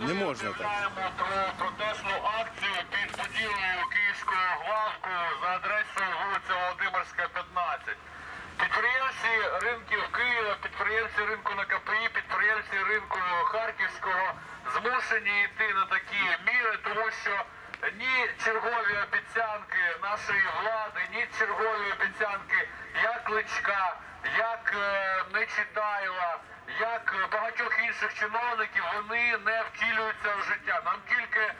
Не можна так. Про протестну акцію під будівлею Київського главку за адресою вулиця Володимирська, 15. Підприємці ринків Києва, підприємці ринку на КПІ, підприємці ринку Харківського змушені йти на такі міри, тому що ні чергові обіцянки нашої влади, ні чергові обіцянки як Кличка, як е, Нечитайла, як багатьох інших чиновників, вони не втілюються в життя. Нам тільки е,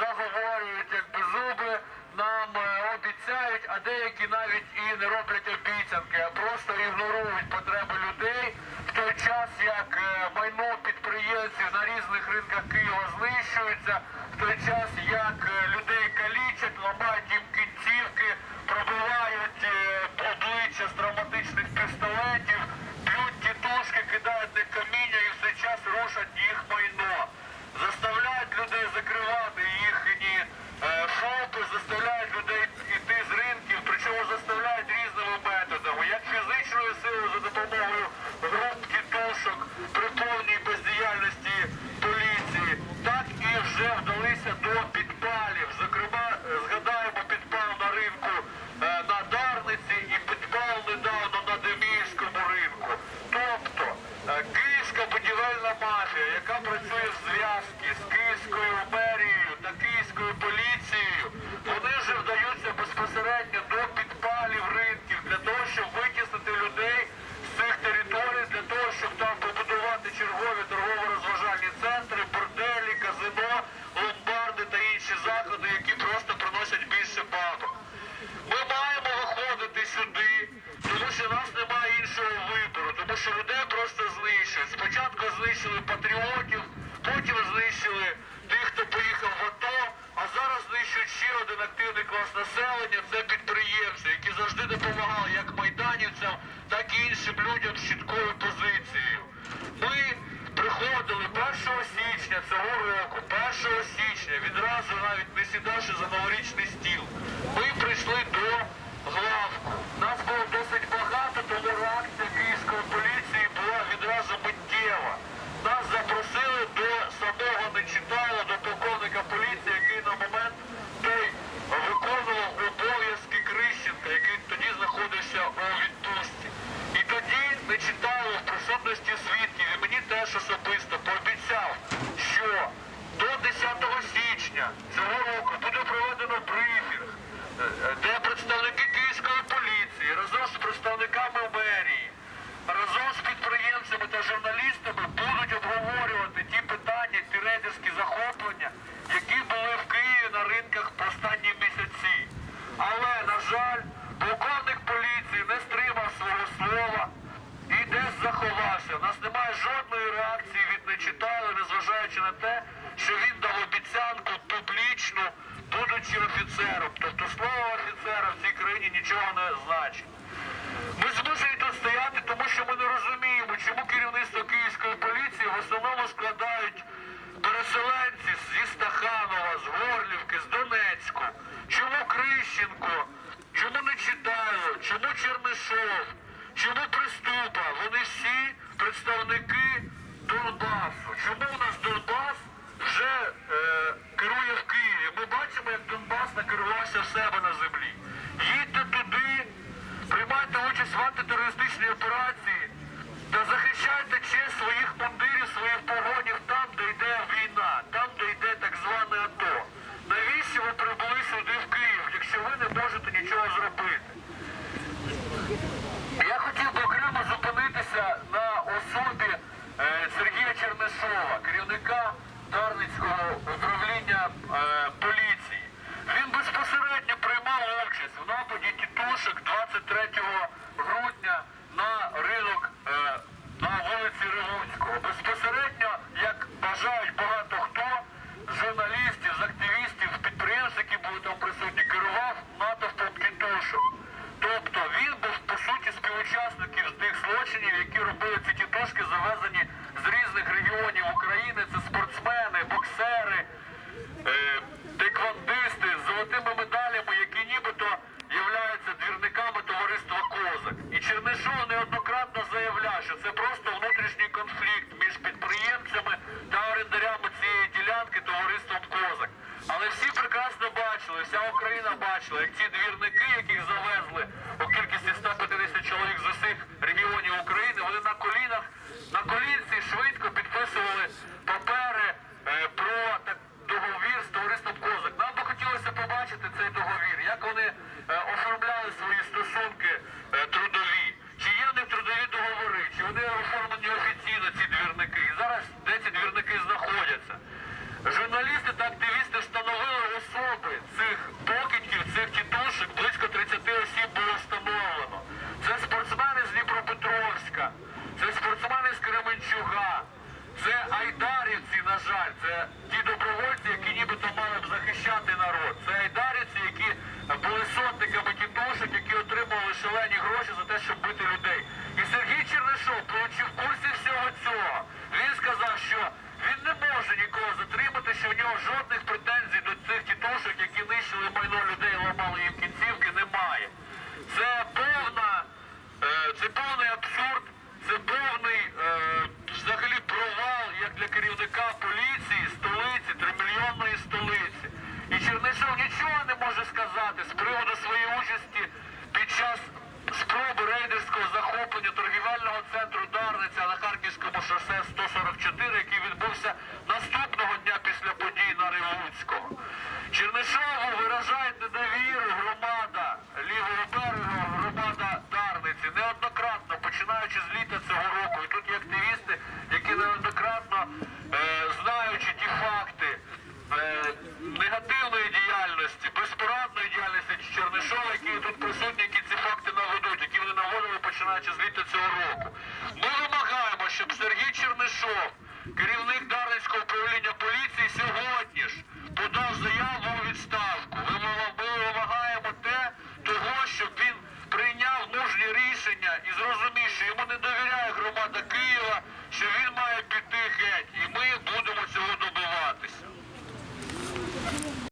заговорюють як беззуби, нам е, обіцяють, а деякі навіть і не роблять обіцянки, а просто ігнорують потреби людей в той час, як е, майно підприємців на різних ринках Києва знищується, в той час, як е, людей калічать, ламають їм Saturday більше бабок. Ми маємо виходити сюди, тому що в нас немає іншого вибору, тому що людей просто знищують. Спочатку знищили патріотів, потім знищили тих, хто поїхав в АТО, а зараз знищують ще один активний клас населення це підприємці, які завжди допомагали як майданівцям, так і іншим людям з чіткою позицією. Ми приходили 1 січня цього року, 1 січня, відразу навіть не сідавши за новорічний стіл. Ми прийшли до главку. Нас було досить багато, тому реакція київської поліції була відразу миттєва. Нас запросили до самого Нечитайла, до полковника поліції, який на момент той виконував обов'язки Крищенка, який тоді знаходився у відпустці. І тоді Нечитайло в присутності свідків і мені теж особисто пообіцяв, що до 10 січня цього року буде проведено брифінг, е, е, де представники Київської поліції разом з представниками мерії, разом з підприємцями та журналістами будуть обговорювати ті питання, ті рейдерські захоплення, які були в Києві на ринках останні місяці. Але, на жаль, полковник поліції не стримав свого слова і десь заховався. У нас немає жодної реакції від нечитали, незважаючи на те, що він дав обіцянку публічно, будучи офіцером. Тобто слово офіцера в цій країні нічого не значить. Ми змушені тут стояти, тому що ми не розуміємо, чому керівництво Київської поліції в основному складають переселенці зі Стаханова, з Горлівки, з Донецьку. Чому Крищенко? Чому не читаю? Чому Чернишов? Чому Приступа? Вони всі представники Донбасу. Чому у нас Донбас вже е, керує в Києві? Ми бачимо, як Донбас накерувався в себе на землі. Їдьте туди, приймайте участь в антитерористичній операції та захищайте честь своїх мундирів, своїх погонів там, де йде війна, там, де йде так зване АТО. Навіщо ви прибули сюди в Київ, якщо ви не можете нічого зробити? Я хотів би окремо зупинитися на особі е, Сергія Чернишова, керівника Дарницького управління е, поліції. Він безпосередньо приймав участь в нападі тітушок 23 грудня на ринок е, на вулиці Ревуцького. Безпосередньо, як бажають багато хто, журналістів, активістів, з підприємств, які були там присутні, керував натовпом тітушок. Тобто він був з тих злочинів, які робили ці тітушки, завезені з різних регіонів України. Це спортсмени, боксери, е, тейквандисти з золотими медалями, які нібито являються двірниками товариства Козак. І Чернишов неоднократно заявляв, що це просто внутрішній конфлікт між підприємцями та орендарями цієї Але всі бачили, вся Україна бачила, як ці двірники, яких завезли у кількості 150 чоловік з усіх регіонів України, вони на колінах, на колінці швидко підписували папери е, про так, договір з товариством Козак. Нам би хотілося побачити цей договір, як вони е, оформляли свої стосунки е, трудові, чи є в них трудові договори, чи вони оформлені офіційно ці двірники. І зараз де ці двірники знаходяться. Журналісти та активісти встановили особи цих покидьків, цих тітушок, близько 30 осіб було встановлено. Це спортсмени з Дніпропетровська, це спортсмени з Кременчуга, це айдарівці, на жаль, це ті добровольці, які нібито мали б захищати народ. Це айдарівці, які були сотниками тітушок, які отримували шалені гроші за те, щоб бити людей. І Сергій Чернишов, будучи в курсі всього цього, він сказав, що він не може нікого затримати, що в нього жодних претензій до цих тітушок, які нищили майно людей, ламали їм кінцівки, немає. Це повна, е, це повний абсурд, це повний е, взагалі провал як для керівника поліції, столиці, тримільйонної столиці. І Чернишов нічого не може сказати з приводу своєї участі під час спроби рейдерського захоплення торгівельного центру Дарниця на Харківському шосе 144, який відбувся наступного дня після подій на Революцького. Чернишову виражають недовіру громада лівого берега, громада Дарниці неоднократно, починаючи з літа цього року. І тут є активісти, які неоднократно, е, знаючи ті факти е, негативної діяльності, безпорадної діяльності Чернишова, які тут присутні, які ці факти наведуть, які вони наводили починаючи з літа цього року. Ми вимагаємо, щоб Сергій Чернишов, керівник Дарницького управління